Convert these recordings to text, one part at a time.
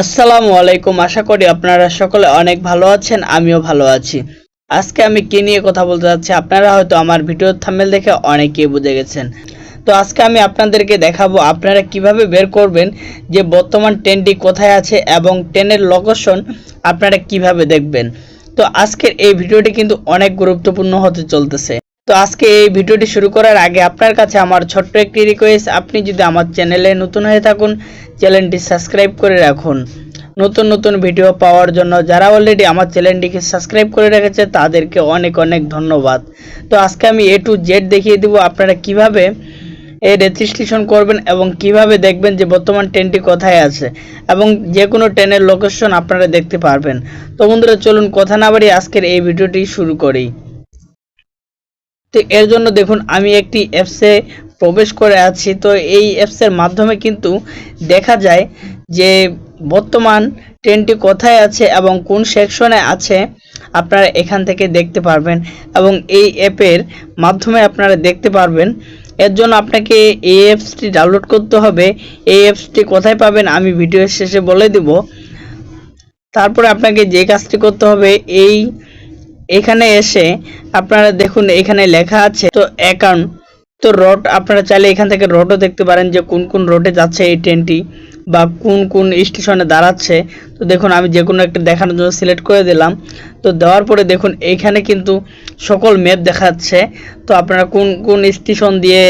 আসসালামু আলাইকুম। আশা করি আপনারা সকলে অনেক ভালো আছেন, আমিও ভালো আছি। আজকে আমি কি নিয়ে কথা বলতে যাচ্ছি, আপনারা হয়তো আমার ভিডিওর থাম্বেল দেখে অনেকেই বুঝে গেছেন। তো আজকে আমি আপনাদেরকে দেখাবো, আপনারা কীভাবে বের করবেন যে বর্তমান ট্রেনটি কোথায় আছে এবং ট্রেনের লোকেশন আপনারা কীভাবে দেখবেন। তো আজকের এই ভিডিওটি কিন্তু অনেক গুরুত্বপূর্ণ হতে চলতেছে। তো আজকে এই ভিডিওটি শুরু করার আগে আপনার কাছে আমার ছোট্ট একটি রিকোয়েস্ট আপনি যদি আমার চ্যানেলে নতুন হয়ে থাকুন চ্যানেলটি সাবস্ক্রাইব করে রাখুন। নতুন নতুন ভিডিও পাওয়ার জন্য যারা অলরেডি আমার চ্যানেলটিকে সাবস্ক্রাইব করে রেখেছে, তাদেরকে অনেক অনেক ধন্যবাদ। তো আজকে আমি এ টু জেড দেখিয়ে দিব আপনারা কীভাবে এই রেজিস্ট্রেশন করবেন এবং কীভাবে দেখবেন যে বর্তমান ট্রেনটি কোথায় আছে এবং যে কোনো ট্রেনের লোকেশন আপনারা দেখতে পারবেন। তো বন্ধুরা, চলুন কথা না বাড়িয়ে আজকের এই ভিডিওটি শুরু করি। তো এর জন্য দেখুন, আমি একটি অ্যাপসে প্রবেশ করে আছি। তো এই অ্যাপসের মাধ্যমে কিন্তু দেখা যায় যে বর্তমান ট্রেনটি কোথায় আছে এবং কোন সেকশনে আছে, আপনারা এখান থেকে দেখতে পারবেন। এবং এই অ্যাপের মাধ্যমে আপনারা দেখতে পারবেন। এর জন্য আপনাকে এই অ্যাপসটি ডাউনলোড করতে হবে। এই অ্যাপসটি কোথায় পাবেন আমি ভিডিওর শেষে বলে দেব। তারপরে আপনাকে যে কাজটি করতে হবে, এই এখানে এসে আপনারা দেখুন, এখানে লেখা আছে, তো অ্যাকাউন্ট তো রোড আপনারা চাইলে এখান থেকে রোডও দেখতে পারেন যে কোন কোন রোডে যাচ্ছে এই ট্রেনটি বা কোন কোন স্টেশনে দাঁড়াচ্ছে। তো দেখুন, আমি যে কোনো একটা দেখানোর জন্য সিলেক্ট করে দিলাম। তো দেওয়ার পরে দেখুন এইখানে কিন্তু সকল ম্যাপ দেখাচ্ছে তো আপনারা কোন কোন স্টেশন দিয়ে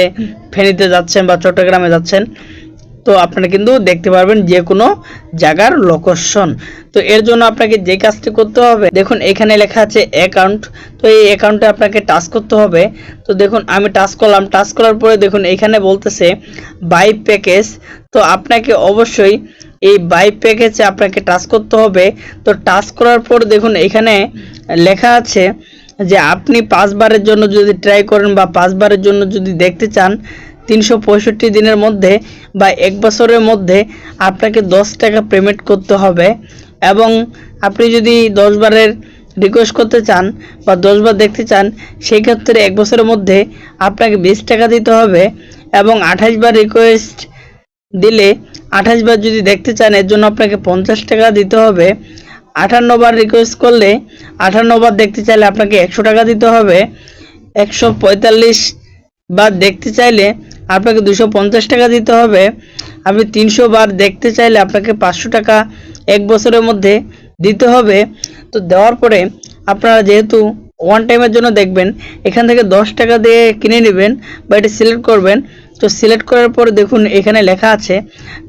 ফেনীতে যাচ্ছেন বা চট্টগ্রামে যাচ্ছেন তো আপনারা কিন্তু দেখতে পারবেন যে কোনো জায়গার লোকেশন তো এর জন্য আপনাকে যে কাজটি করতে হবে, দেখুন এখানে লেখা আছে অ্যাকাউন্ট তো এই অ্যাকাউন্টে আপনাকে টাচ করতে হবে। তো দেখুন আমি টাচ করলাম। টাচ করার পরে দেখুন এখানে বলতেছে বাই প্যাকেজ তো আপনাকে অবশ্যই এই বাই প্যাকেজে আপনাকে টাচ করতে হবে। তো টাচ করার পর দেখুন এখানে লেখা আছে যে আপনি পাঁচবারের জন্য যদি ট্রাই করেন বা পাঁচবারের জন্য যদি দেখতে চান তিনশো পঁয়ষট্টি দিনের মধ্যে বা এক বছরের মধ্যে আপনাকে দশ টাকা পেমেন্ট করতে হবে এবং আপনি যদি দশ বারের রিকোয়েস্ট করতে চান বা দশ বার দেখতে চান সেই ক্ষেত্রে এক বছরের মধ্যে আপনাকে বিশ টাকা দিতে হবে এবং আঠাশ বার রিকোয়েস্ট দিলে আঠাশ বার যদি দেখতে চান, এর জন্য আপনাকে পঞ্চাশ টাকা দিতে হবে। আটান্ন বার রিকোয়েস্ট করলে আটান্ন বার দেখতে চাইলে আপনাকে একশো টাকা দিতে হবে। একশো পঁয়তাল্লিশ বার দেখতে চাইলে আপনাকে দুশো পঞ্চাশ টাকা দিতে হবে। আপনি তিনশো বার দেখতে চাইলে আপনাকে পাঁচশো টাকা এক বছরের মধ্যে দিতে হবে। তো দেওয়ার পরে আপনারা যেহেতু ওয়ান টাইমের জন্য দেখবেন, এখান থেকে দশ টাকা দিয়ে কিনে নেবেন বা এটা সিলেক্ট করবেন। তো সিলেক্ট করার পরে দেখুন এখানে লেখা আছে,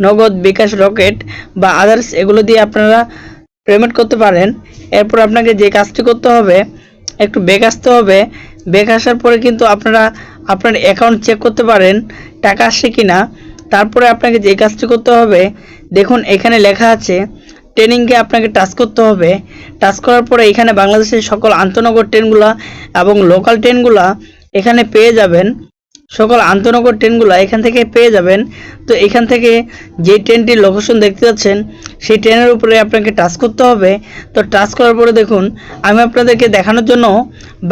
নগদ, বিকাশ, রকেট বা আদার্স এগুলো দিয়ে আপনারা পেমেন্ট করতে পারেন। এরপর আপনাকে যে কাজটি করতে হবে, একটু বেক আসতে হবে। বেক আসার পরে কিন্তু আপনারা আপনার অ্যাকাউন্ট চেক করতে পারেন, টাকা আসছে কি না তারপরে আপনাকে যে কাজটি করতে হবে, দেখুন এখানে লেখা আছে ট্রেনিংকে আপনাকে টাচ করতে হবে। টাচ করার পরে এখানে বাংলাদেশের সকল আন্তনগর ট্রেনগুলা এবং লোকাল ট্রেনগুলা এখানে পেয়ে যাবেন। সকল আন্তনগর ট্রেনগুলো এখান থেকে পেয়ে যাবেন। তো এখান থেকে যে ট্রেনটির লোকেশন দেখতে পাচ্ছেন, সেই ট্রেনের উপরে আপনাকে টাচ করতে হবে। তো টাচ করার পরে দেখুন, আমি আপনাদেরকে দেখানোর জন্য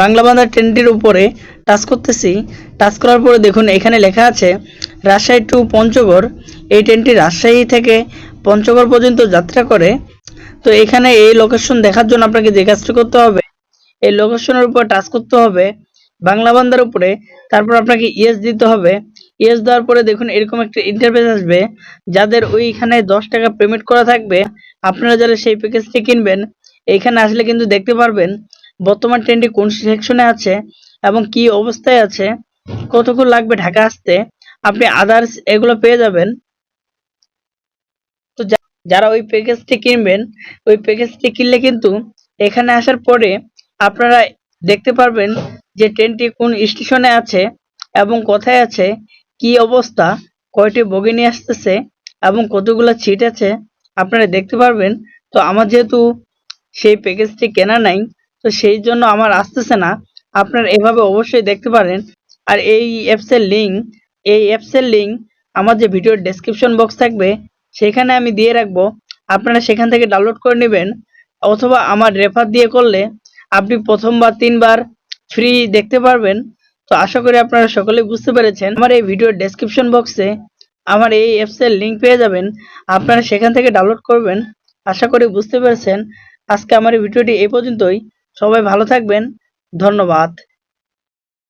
বাংলা বাংলা ট্রেনটির উপরে টাচ করতেছি। টাচ করার পরে দেখুন, এখানে লেখা আছে, রাজশাহী টু পঞ্চগড়। এই ট্রেনটি রাজশাহী থেকে পঞ্চগড় পর্যন্ত যাত্রা করে। তো এখানে এই লোকেশন দেখার জন্য আপনাকে যে কাজটি করতে হবে। এই লোকেশনের উপর টাচ করতে হবে। বাংলা বান্দার উপরে, তারপর আপনাকে ইয়েস দিতে হবে। ইয়েস দেওয়ার পরে দেখুন, এরকম একটা ইন্টারফেস আসবে, যাদের ওইখানে দশ টাকা পেমেন্ট করা থাকবে, আপনারা যারা সেই প্যাকেজটি কিনবেন এইখানে আসলে কিন্তু দেখতে পারবেন, বর্তমান ট্রেনটি কোন সেকশনে আছে এবং কি অবস্থায় আছে, কতক্ষণ লাগবে ঢাকা আসতে, আপনি আদার্স এগুলো পেয়ে যাবেন। তো যারা ওই প্যাকেজটি কিনবেন, ওই প্যাকেজটি কিনলে কিন্তু এখানে আসার পরে আপনারা দেখতে পারবেন যে ট্রেনটি কোন স্টেশনে আছে এবং কোথায় আছে, কি অবস্থা, কয়টি বগি নিয়ে আসতেছে এবং কতগুলো সিট আছে, আপনারা দেখতে পারবেন। তো আমার যেহেতু সেই প্যাকেজটি কেনা নাই, তো সেই জন্য আমার আসতেছে না। আপনারা এভাবে অবশ্যই দেখতে পারেন। আর এই অ্যাপসের লিঙ্ক এই অ্যাপসের লিঙ্ক আমার যে ভিডিওর ডেসক্রিপশন বক্স থাকবে, সেখানে আমি দিয়ে রাখব। আপনারা সেখান থেকে ডাউনলোড করে নেবেন। অথবা আমার রেফার দিয়ে করলে আপনি প্রথমবার, তিনবার ফ্রি দেখতে পারবেন। তো আশা করি আপনারা সকলে বুঝতে পেরেছেন। আমার এই ভিডিওর ডেসক্রিপশন বক্সে আমার এই অ্যাপসের লিঙ্ক পেয়ে যাবেন। আপনারা সেখান থেকে ডাউনলোড করবেন। আশা করি বুঝতে পেরেছেন। আজকে আমার এই ভিডিওটি এই পর্যন্তই। সবাই ভালো থাকবেন। ধন্যবাদ।